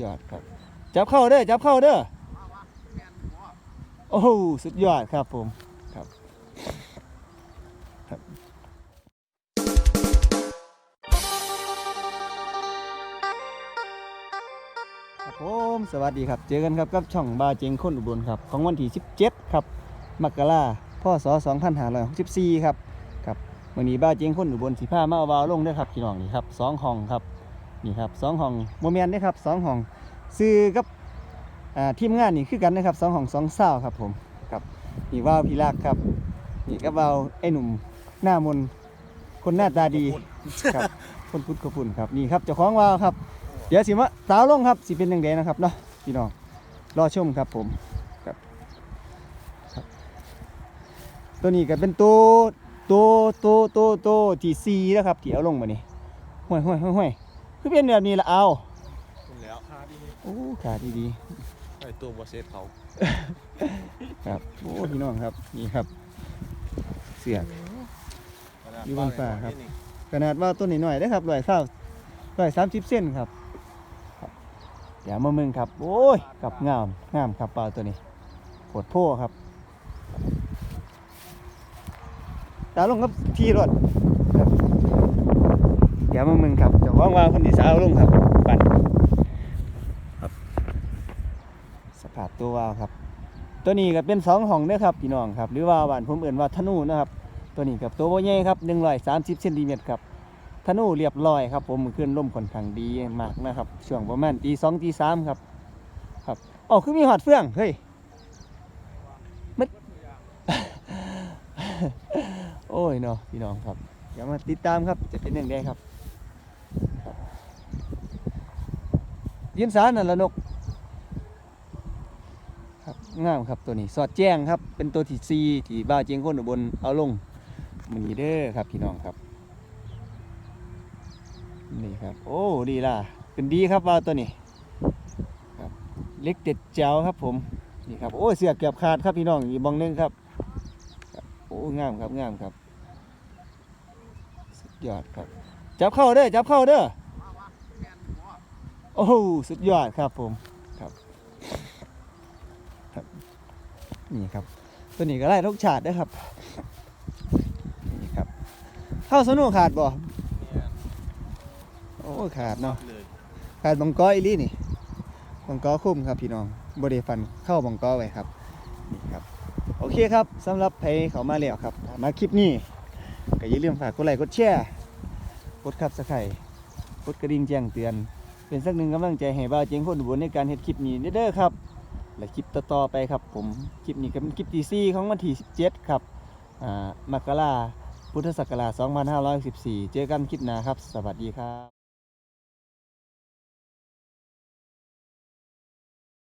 ยอดครับ จับเข้าเด้อจับเข้าเด้อโอ้โหสุดยอดครับผมครับครับผมสวัสดีครับ เจอกันครับกับช่องบาเจงคนอุบลครับ ของวันที่ 17 ครับมกราพศ2564 ครับครับวันนี้บาเจงคนอุบลสีผ้ามาเอาวาวลงเด้วยครับพี่น้องนี่ครับสองห้องครับ นี่ครับสองห้องโมเมนต์นะครับสองห้องซื้อกับอ่าทีมงานนี่คือกันนะครับสองของสองเศร้าครับผมครับนี่ว่าวพี่ลากครับนี่ก็ว่าวไอ้หนุ่มหน้ามนต์คนหน้าตาดีครับคนพุทธขปุ่นครับนี่ครับเจ้าของว่าวครับ เดี๋ยวสิมาสาวลงครับสิเป็นยังไงนะครับเนาะพี่น้องรอชมครับผมครับครับ ตัวนี้ก็เป็นตัวตัวตัวตัวตัวที่ซีนะครับที่เอาลงมานี่ห้วยห้วยห้วยห้วย คือเป็นแบบนี้ละเอาคุณแล้วค่าดีโอ้ขาดีดีไอตัวบอเซตเขาๆครับโอ้พี่น้องครับนี่ครับ เสือกอยู่บนฟ้าครับ ขนาดว่าต้นนี้หน่อยได้อครับร้อยเศร้าร้อยสามสิบเซนครับครับเดี๋ยวมาเมืองครับ โอ้ยกับงามงามครับปลาตัวนี้ปวดโพครับดาวลงครับทีรถครับเดี๋ ยวมาเมืองครับเจะว่างว่าคนที่สาวลงครับ ปั่นครับ สภาพตัววาวครับ ตัวนี้ก็เป็นสองห้องเด้อครับพี่น้องครับ หรือว่าบ้านผมเอื่นว่าธนูนะครับ ตัวนี้กับตัวโบใหญ่ครับหนึ่งร้อยสามสิบเซนติเมตรครับธนูเรียบร้อยครับ ผมขึ้นล่มค่อนข้างดีมากนะครับช่วงประมาณตีสองตีสามครับ ครับอ๋อคือมีหอดเฟื่องเฮ้ยมันโอ้ยเนาะพี่น้องครับเดี๋ยวมาติดตามครับจะเป็นยังไงครับครับ ยินสารนั่นละนกครับงามครับตัวนี้สอดแจ้งครับ เป็นตัวที่ซีที่บ้าเจียงคนอุบลเอาลงมือนี้เด้อครับพี่น้องครับ นี่ครับ โอ้ดีล่ะเป็นดีครับว่าตัวนี้ครับเล็กเด็ดเจ้าครับผมนี่ครับโอ้เสือกเกือบขาดครับพี่น้องอีกบองนึงครับครับโอ้งามครับงามครับสุดยอดครับ จับเข้าเด้อจับเข้าเด้อ โอ้สุดยอดครับผมครับ นี่ครับ ตัวนี้ก็ไล่ทุกฉาดนะครับนี่ครับเข้าสนุกขาดบ่เนี่ยโอ้ขาดเนาะเลยขาดบังกออีหลี่นี่บังกอคุ้มครับพี่น้องบริฟันเข้าบังกอไว้ครับนี่ครับโอเคครับสำหรับเพเขามาแล้วครับถ้ามาคลิปนี้ก็อย่าลืมฝากกดไลค์กดแชร์กดคับสไครกดกระดิ่งแจ้งเตือน เป็นสักหนึ่งกำลังใจให้บ่าวเจงคนอุบลในการเฮ็ดคลิปนี้เด้อครับ และคลิปต่อๆไปครับผมคลิปนี้ก็เป็นคลิปที่4ของวันที่17ครับอ่ามกราพุทธศักราช2514 เจอกันคลิปหน้าครับ สวัสดีครับ